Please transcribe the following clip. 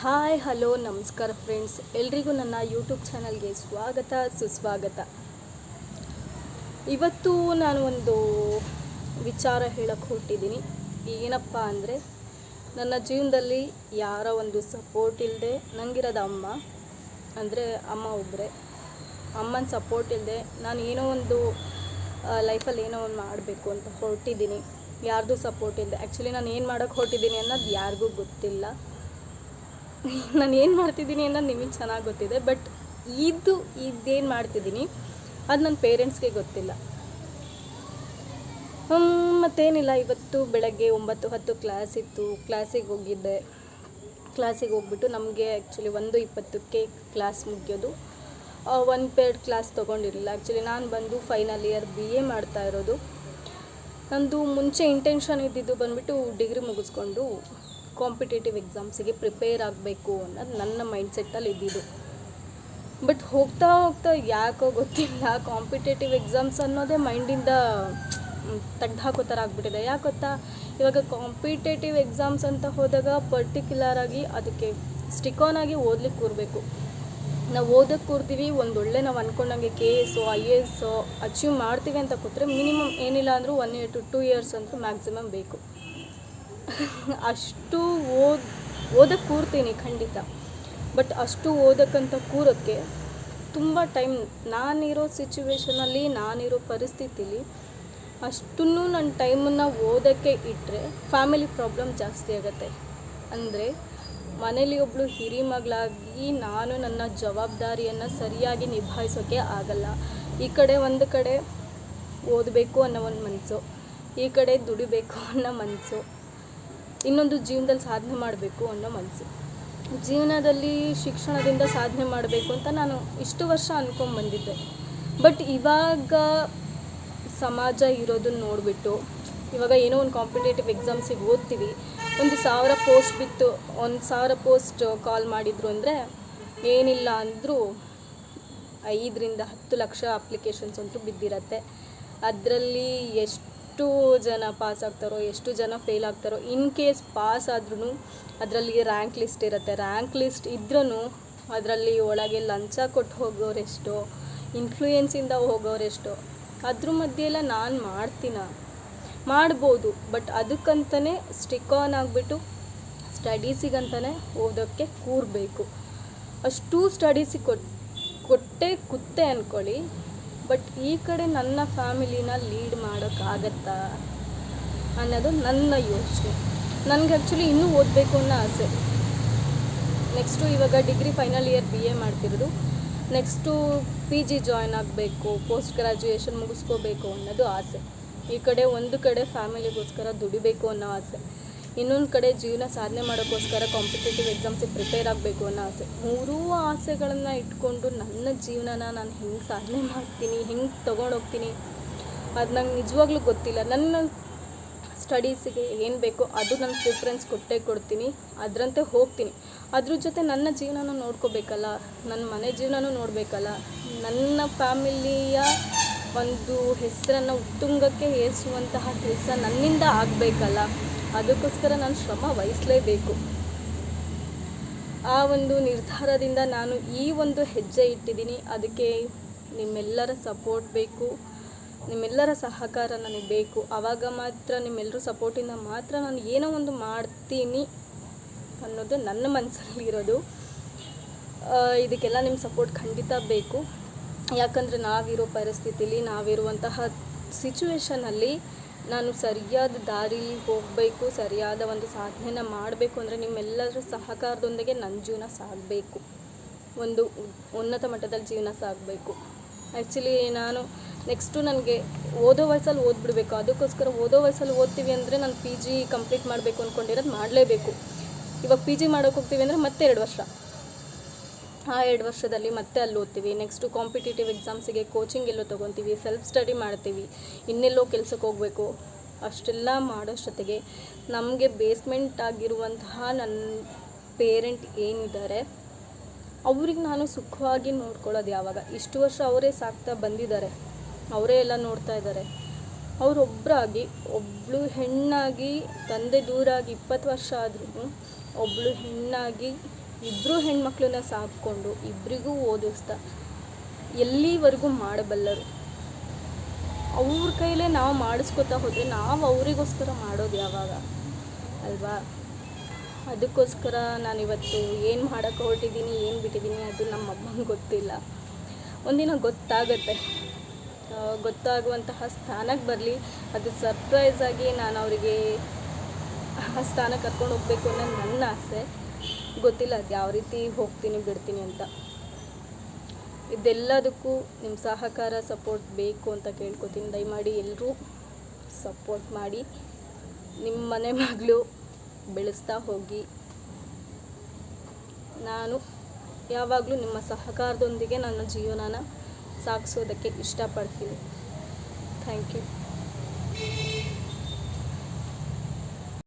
Hi, hello, ನಮಸ್ಕಾರ friends ಎಲ್ರಿಗೂ ನನ್ನ ಯೂಟ್ಯೂಬ್ ಚಾನಲ್ಗೆ ಸ್ವಾಗತ, ಸುಸ್ವಾಗತ. ಇವತ್ತು ನಾನು ಒಂದು ವಿಚಾರ ಹೇಳಕ್ಕೆ ಹೊರಟಿದ್ದೀನಿ. ಏನಪ್ಪ ಅಂದರೆ, ನನ್ನ ಜೀವನದಲ್ಲಿ ಯಾರ ಒಂದು ಸಪೋರ್ಟ್ ಇಲ್ಲದೆ ನನಗಿರೋದು ಅಮ್ಮ, ಅಂದರೆ ಅಮ್ಮ ಒಬ್ಬರೇ ಅಮ್ಮನ ಸಪೋರ್ಟ್ ಇಲ್ಲದೆ ನಾನು ಏನೋ ಒಂದು ಲೈಫಲ್ಲಿ ಏನೋ ಒಂದು ಮಾಡಬೇಕು ಅಂತ ಹೊರಟಿದ್ದೀನಿ. ಯಾರ್ದು ಸಪೋರ್ಟ್ ಇಲ್ಲದೆ ಆ್ಯಕ್ಚುಲಿ ನಾನು ಏನು ಮಾಡೋಕ್ಕೆ ಹೊರಟಿದ್ದೀನಿ ಅನ್ನೋದು ಯಾರಿಗೂ ಗೊತ್ತಿಲ್ಲ. ನಾನು ಏನು ಮಾಡ್ತಿದ್ದೀನಿ ಅನ್ನೋದು ನಿಮಗೆ ಚೆನ್ನಾಗಿ ಗೊತ್ತಿದೆ ಬಟ್ ಇದು ಇದೇನು ಮಾಡ್ತಿದ್ದೀನಿ, ಅದು ನನ್ನ ಪೇರೆಂಟ್ಸ್ಗೆ ಗೊತ್ತಿಲ್ಲ. ಮತ್ತೇನಿಲ್ಲ, ಇವತ್ತು ಬೆಳಗ್ಗೆ ಒಂಬತ್ತು ಹತ್ತು ಕ್ಲಾಸ್ ಇತ್ತು ಕ್ಲಾಸಿಗೆ ಹೋಗಿದ್ದೆ. ಕ್ಲಾಸಿಗೆ ಹೋಗ್ಬಿಟ್ಟು ನಮಗೆ ಆ್ಯಕ್ಚುಲಿ ಒಂದು ಇಪ್ಪತ್ತಕ್ಕೆ ಕ್ಲಾಸ್ ಮುಗಿಯೋದು. ಒನ್ ಪೇರ್ಡ್ ಕ್ಲಾಸ್ ತೊಗೊಂಡಿರಲಿಲ್ಲ. ಆ್ಯಕ್ಚುಲಿ ನಾನು ಬಂದು ಫೈನಲ್ ಇಯರ್ ಬಿ ಎ ಮಾಡ್ತಾ ಇರೋದು. ನಂದು ಮುಂಚೆ ಇಂಟೆನ್ಷನ್ ಇದ್ದಿದ್ದು ಬಂದುಬಿಟ್ಟು ಡಿಗ್ರಿ ಮುಗಿಸ್ಕೊಂಡು ಕಾಂಪಿಟೇಟಿವ್ ಎಕ್ಸಾಮ್ಸಿಗೆ ಪ್ರಿಪೇರ್ ಆಗಬೇಕು ಅನ್ನೋದು ನನ್ನ ಮೈಂಡ್ಸೆಟ್ಟಲ್ಲಿ ಇದ್ದಿದ್ದು. ಬಟ್ ಹೋಗ್ತಾ ಹೋಗ್ತಾ ಯಾಕೋ ಗೊತ್ತಿಲ್ಲ ಕಾಂಪಿಟೇಟಿವ್ ಎಕ್ಸಾಮ್ಸ್ ಅನ್ನೋದೇ ಮೈಂಡಿಂದ ತೆಗ್ದು ಹಾಕೋ ಥರ ಆಗಿಬಿಟ್ಟಿದೆ. ಯಾಕೆ ಗೊತ್ತಾ ಇವಾಗ ಕಾಂಪಿಟೇಟಿವ್ ಎಕ್ಸಾಮ್ಸ್ ಅಂತ ಹೋದಾಗ ಪರ್ಟಿಕ್ಯುಲರ್ ಆಗಿ ಅದಕ್ಕೆ ಸ್ಟಿಕ್ ಆನ್ ಆಗಿ ಓದ್ಲಿಕ್ಕೆ ಕೂರಬೇಕು. ನಾವು ಓದಕ್ಕೆ ಕೂರ್ತೀವಿ, ಒಂದೊಳ್ಳೆ ನಾವು ಅಂದ್ಕೊಂಡಂಗೆ K S I A achieve ಮಾಡ್ತೀವಿ ಅಂತ ಕೂತ್ರೆ ಮಿನಿಮಮ್ ಏನಿಲ್ಲ ಅಂದರೂ one year to two years ಅಂತೂ ಮ್ಯಾಕ್ಸಿಮಮ್ ಬೇಕು. ಅಷ್ಟು ಓದ್ ಓದಕ್ಕೆ ಕೂರ್ತೀನಿ ಖಂಡಿತ. ಬಟ್ ಅಷ್ಟು ಓದಕ್ಕಂತ ಕೂರೋಕ್ಕೆ ತುಂಬ ಟೈಮ್ ನಾನಿರೋ ಸಿಚುವೇಶನಲ್ಲಿ, ನಾನಿರೋ ಪರಿಸ್ಥಿತಿಲಿ ಅಷ್ಟನ್ನು ನನ್ನ ಟೈಮನ್ನು ಓದೋಕ್ಕೆ ಇಟ್ಟರೆ ಫ್ಯಾಮಿಲಿ ಪ್ರಾಬ್ಲಮ್ ಜಾಸ್ತಿ ಆಗುತ್ತೆ. ಅಂದರೆ ಮನೇಲಿ ಒಬ್ಬಳು ಹಿರಿ ಮಗಳಾಗಿ ನಾನು ನನ್ನ ಜವಾಬ್ದಾರಿಯನ್ನು ಸರಿಯಾಗಿ ನಿಭಾಯಿಸೋಕ್ಕೆ ಆಗಲ್ಲ. ಈ ಕಡೆ ಒಂದು ಕಡೆ ಓದಬೇಕು ಅನ್ನೋ ಒಂದು ಮನಸ್ಸು ಈ ಕಡೆ ದುಡಿಬೇಕು ಅನ್ನೋ ಮನಸ್ಸು ಇನ್ನೊಂದು ಜೀವನದಲ್ಲಿ ಸಾಧನೆ ಮಾಡಬೇಕು ಅನ್ನೋ ಮನಸ್ಸು. ಜೀವನದಲ್ಲಿ ಶಿಕ್ಷಣದಿಂದ ಸಾಧನೆ ಮಾಡಬೇಕು ಅಂತ ನಾನು ಇಷ್ಟು ವರ್ಷ ಅಂದ್ಕೊಂಬಂದಿದ್ದೆ ಬಟ್ ಇವಾಗ ಸಮಾಜ ಇರೋದನ್ನ ನೋಡಿಬಿಟ್ಟು, ಇವಾಗ ಏನೋ ಒಂದು ಕಾಂಪಿಟೇಟಿವ್ ಎಕ್ಸಾಮ್ಸಿಗೆ ಓದ್ತೀವಿ. ಒಂದು ಸಾವಿರ ಪೋಸ್ಟ್ ಬಿತ್ತು, ಒಂದು ಸಾವಿರ ಪೋಸ್ಟ್ ಕಾಲ್ ಮಾಡಿದ್ರು ಅಂದರೆ ಏನಿಲ್ಲ ಅಂದರೂ ಐದರಿಂದ ಹತ್ತು ಲಕ್ಷ ಅಪ್ಲಿಕೇಶನ್ಸ್ ಅಂತೂ ಬಿದ್ದಿರತ್ತೆ. ಅದರಲ್ಲಿ ಎಷ್ಟು ಜನ ಪಾಸ್ ಆಗ್ತಾರೋ, ಎಷ್ಟು ಜನ ಫೇಲ್ ಆಗ್ತಾರೋ ಇನ್ ಕೇಸ್ ಪಾಸ್ ಆದ್ರೂ ಅದರಲ್ಲಿ ರ್ಯಾಂಕ್ ಲಿಸ್ಟ್ ಇರುತ್ತೆ. ರ್ಯಾಂಕ್ ಲಿಸ್ಟ್ ಇದ್ರೂ ಅದರಲ್ಲಿ ಒಳಗೆ ಲಂಚ ಕೊಟ್ಟು ಹೋಗೋರೆಷ್ಟು ಇನ್ಫ್ಲೂಯೆನ್ಸಿಂದ ಹೋಗೋರೆಷ್ಟು ಅದ್ರ ಮಧ್ಯೆ ಎಲ್ಲ ನಾನು ಮಾಡ್ತೀನ? ಮಾಡ್ಬೋದು ಬಟ್ ಅದಕ್ಕಂತಲೇ ಸ್ಟಿಕ್ ಆನ್ ಆಗಿಬಿಟ್ಟು ಸ್ಟಡೀಸಿಗಂತಲೇ ಓದೋಕ್ಕೆ ಕೂರಬೇಕು. ಅಷ್ಟು ಸ್ಟಡೀಸಿಗೆ ಕೊಟ್, ಕೊಟ್ಟೆ ಕುತ್ತೆ ಅಂದ್ಕೊಳ್ಳಿ ಬಟ್ ಈ ಕಡೆ ನನ್ನ ಫ್ಯಾಮಿಲಿನ ಲೀಡ್ ಮಾಡೋಕ್ಕಾಗತ್ತಾ ಅನ್ನೋದು ನನ್ನ ಯೋಚನೆ. ನನಗೆ ಆ್ಯಕ್ಚುಲಿ ಇನ್ನೂ ಓದಬೇಕು ಅನ್ನೋ ಆಸೆ. ನೆಕ್ಸ್ಟು ಇವಾಗ degree final year B A ಮಾಡ್ತಿರೋದು. ನೆಕ್ಸ್ಟು ಪಿ ಜಿ ಜಾಯ್ನ್ ಆಗಬೇಕು ಪೋಸ್ಟ್ ಗ್ರ್ಯಾಜುಯೇಷನ್ ಮುಗಿಸ್ಕೋಬೇಕು ಅನ್ನೋದು ಆಸೆ. ಈ ಕಡೆ ಒಂದು ಕಡೆ ಫ್ಯಾಮಿಲಿಗೋಸ್ಕರ ದುಡಿಬೇಕು ಅನ್ನೋ ಆಸೆ. ಇನ್ನೊಂದು ಕಡೆ ಜೀವನ ಸಾಧನೆ ಮಾಡೋಕ್ಕೋಸ್ಕರ ಕಾಂಪಿಟೇಟಿವ್ ಎಕ್ಸಾಮ್ಸಿಗೆ ಪ್ರಿಪೇರ್ ಆಗಬೇಕು ಅನ್ನೋ ಆಸೆ. ಮೂರೂ ಆಸೆಗಳನ್ನು ಇಟ್ಕೊಂಡು ನನ್ನ ಜೀವನನ ನಾನು ಹೆಂಗೆ ಸಾಧನೆ ಮಾಡ್ತೀನಿ, ಹೆಂಗೆ ತೊಗೊಂಡೋಗ್ತೀನಿ ಅದು ನಂಗೆ ನಿಜವಾಗ್ಲೂ ಗೊತ್ತಿಲ್ಲ. ನನ್ನ ಸ್ಟಡೀಸಿಗೆ ಏನು ಬೇಕೋ ಅದು ನನ್ನ ಪ್ರಿಫರೆನ್ಸ್ ಕೊಟ್ಟೇ ಕೊಡ್ತೀನಿ, ಅದರಂತೆ ಹೋಗ್ತೀನಿ. ಅದ್ರ ಜೊತೆ ನನ್ನ ಜೀವನನ ನೋಡ್ಕೋಬೇಕಲ್ಲ ನನ್ನ ಮನೆ ಜೀವನನೂ ನೋಡಬೇಕಲ್ಲ, ನನ್ನ ಫ್ಯಾಮಿಲಿಯ ಒಂದು ಹೆಸರನ್ನು ಉತ್ತುಂಗಕ್ಕೆ ಏರಿಸುವಂತಹ ಕೆಲಸ ನನ್ನಿಂದ ಆಗಬೇಕಲ್ಲ. ಅದಕ್ಕೋಸ್ಕರ ನಾನು ಶ್ರಮ ವಹಿಸಲೇಬೇಕು. ಆ ಒಂದು ನಿರ್ಧಾರದಿಂದ ನಾನು ಈ ಒಂದು ಹೆಜ್ಜೆ ಇಟ್ಟಿದ್ದೀನಿ. ಅದಕ್ಕೆ ನಿಮ್ಮೆಲ್ಲರ ಸಪೋರ್ಟ್ ಬೇಕು. ನಿಮ್ಮೆಲ್ಲರ ಸಹಕಾರ ನನಗೆ ಬೇಕು. ಆವಾಗ ಮಾತ್ರ ನಿಮ್ಮೆಲ್ಲರ ಸಪೋರ್ಟಿಂದ ಮಾತ್ರ ನಾನು ಏನೋ ಒಂದು ಮಾಡ್ತೀನಿ ಅನ್ನೋದು ನನ್ನ ಮನಸ್ಸಲ್ಲಿರೋದು ಇದಕ್ಕೆಲ್ಲ ನಿಮ್ಮ ಸಪೋರ್ಟ್ ಖಂಡಿತ ಬೇಕು. ಯಾಕಂದರೆ ನಾವಿರೋ ಪರಿಸ್ಥಿತಿಲಿ, ನಾವಿರುವಂತಹ ಸಿಚುವೇಶನಲ್ಲಿ ನಾನು ಸರಿಯಾದ ದಾರಿಲಿ ಹೋಗಬೇಕು, ಸರಿಯಾದ ಒಂದು ಸಾಧನೆನ ಮಾಡಬೇಕು ಅಂದರೆ ನಿಮ್ಮೆಲ್ಲರ ಸಹಕಾರದೊಂದಿಗೆ ನನ್ನ ಜೀವನ ಸಾಗಬೇಕು. ಒಂದು ಉನ್ನತ ಮಟ್ಟದಲ್ಲಿ ಜೀವನ ಸಾಗಬೇಕು. ಆ್ಯಕ್ಚುಲಿ ನಾನು ನೆಕ್ಸ್ಟು ನನಗೆ ಓದೋ ವಯಸ್ಸಲ್ಲಿ ಓದ್ಬಿಡ್ಬೇಕು. ಅದಕ್ಕೋಸ್ಕರ ಓದೋ ವಯಸ್ಸಲ್ಲಿ ಓದ್ತೀವಿ ಅಂದರೆ ನಾನು ಪಿ ಜಿ ಕಂಪ್ಲೀಟ್ ಮಾಡಬೇಕು ಅಂದ್ಕೊಂಡಿರೋದು ಮಾಡಲೇಬೇಕು. ಇವಾಗ ಪಿ ಜಿ ಮಾಡೋಕೆ ಹೋಗ್ತೀವಿ ಅಂದರೆ ಮತ್ತೆ ಎರಡು ವರ್ಷ. ಆ ಎರಡು ವರ್ಷದಲ್ಲಿ ಮತ್ತೆ ಅಲ್ಲಿ ಓದ್ತೀವಿ. ನೆಕ್ಸ್ಟು ಕಾಂಪಿಟೇಟಿವ್ ಎಕ್ಸಾಮ್ಸಿಗೆ ಕೋಚಿಂಗ್ ಎಲ್ಲೋ ತೊಗೊತೀವಿ ಸೆಲ್ಫ್ ಸ್ಟಡಿ ಮಾಡ್ತೀವಿ. ಇನ್ನೆಲ್ಲೋ ಕೆಲಸಕ್ಕೆ ಹೋಗಬೇಕು. ಅಷ್ಟೆಲ್ಲ ಮಾಡೋಷ್ಟೊತ್ತಿಗೆ ನಮಗೆ ಬೇಸ್ಮೆಂಟ್ ಆಗಿರುವಂತಹ ನನ್ನ ಪೇರೆಂಟ್ ಏನಿದ್ದಾರೆ, ಅವ್ರಿಗೆ ನಾನು ಸುಖವಾಗಿ ನೋಡ್ಕೊಳ್ಳೋದು ಯಾವಾಗ? ಇಷ್ಟು ವರ್ಷ ಅವರೇ ಸಾಕ್ತಾ ಬಂದಿದ್ದಾರೆ, ಅವರೇ ಎಲ್ಲ ನೋಡ್ತಾ ಇದ್ದಾರೆ. ಅವರೊಬ್ಬರಾಗಿ ಒಬ್ಬಳು ಹೆಣ್ಣಾಗಿ, ತಂದೆ ದೂರಾಗಿ ಇಪ್ಪತ್ತು ವರ್ಷ ಆದ್ರೂ ಒಬ್ಬಳು ಹೆಣ್ಣಾಗಿ ಇಬ್ಬರು ಹೆಣ್ಮಕ್ಳನ್ನ ಸಾಕ್ಕೊಂಡು ಇಬ್ಬರಿಗೂ ಓದಿಸ್ತಾ ಎಲ್ಲಿವರೆಗೂ ಮಾಡಬಲ್ಲರು? ಅವ್ರ ಕೈಲೇ ನಾವು ಮಾಡಿಸ್ಕೊತಾ ಹೋದರೆ ನಾವು ಅವರಿಗೋಸ್ಕರ ಮಾಡೋದು ಯಾವಾಗ? ಅಲ್ವಾ? ಅದಕ್ಕೋಸ್ಕರ ನಾನಿವತ್ತು ಏನು ಮಾಡೋಕ್ಕೆ ಹೊರಟಿದ್ದೀನಿ, ಏನು ಬಿಟ್ಟಿದ್ದೀನಿ ಅದು ನಮ್ಮ ಅಮ್ಮಂಗೆ ಗೊತ್ತಿಲ್ಲ. ಒಂದಿನ ಗೊತ್ತಾಗತ್ತೆ. ಗೊತ್ತಾಗುವಂತಹ ಸ್ಥಾನಕ್ಕೆ ಬರಲಿ. ಅದು ಸರ್ಪ್ರೈಸ್ ಆಗಿ ನಾನು ಅವರಿಗೆ ಆ ಸ್ಥಾನಕ್ಕೆ ಕರ್ಕೊಂಡು ಹೋಗಬೇಕು ಅನ್ನೋದು ನನ್ನ ಆಸೆ. ಗೊತ್ತಿಲ್ಲ ಅದು ಯಾವ ರೀತಿ ಹೋಗ್ತೀನಿ, ಬಿಡ್ತೀನಿ ಅಂತ. ಇದೆಲ್ಲದಕ್ಕೂ ನಿಮ್ಮ ಸಹಕಾರ ಸಪೋರ್ಟ್ ಬೇಕು ಅಂತ ಕೇಳ್ಕೊತೀನಿ. ದಯಮಾಡಿ ಎಲ್ಲರೂ ಸಪೋರ್ಟ್ ಮಾಡಿ. ನಿಮ್ಮ ಮನೆ ಮಗಳು ಬೆಳೆಸ್ತಾ ಹೋಗಿ. ನಾನು ಯಾವಾಗಲೂ ನಿಮ್ಮ ಸಹಕಾರದೊಂದಿಗೆ ನನ್ನ ಜೀವನನ ಸಾಗಿಸೋದಕ್ಕೆ ಇಷ್ಟಪಡ್ತೀನಿ. Thank you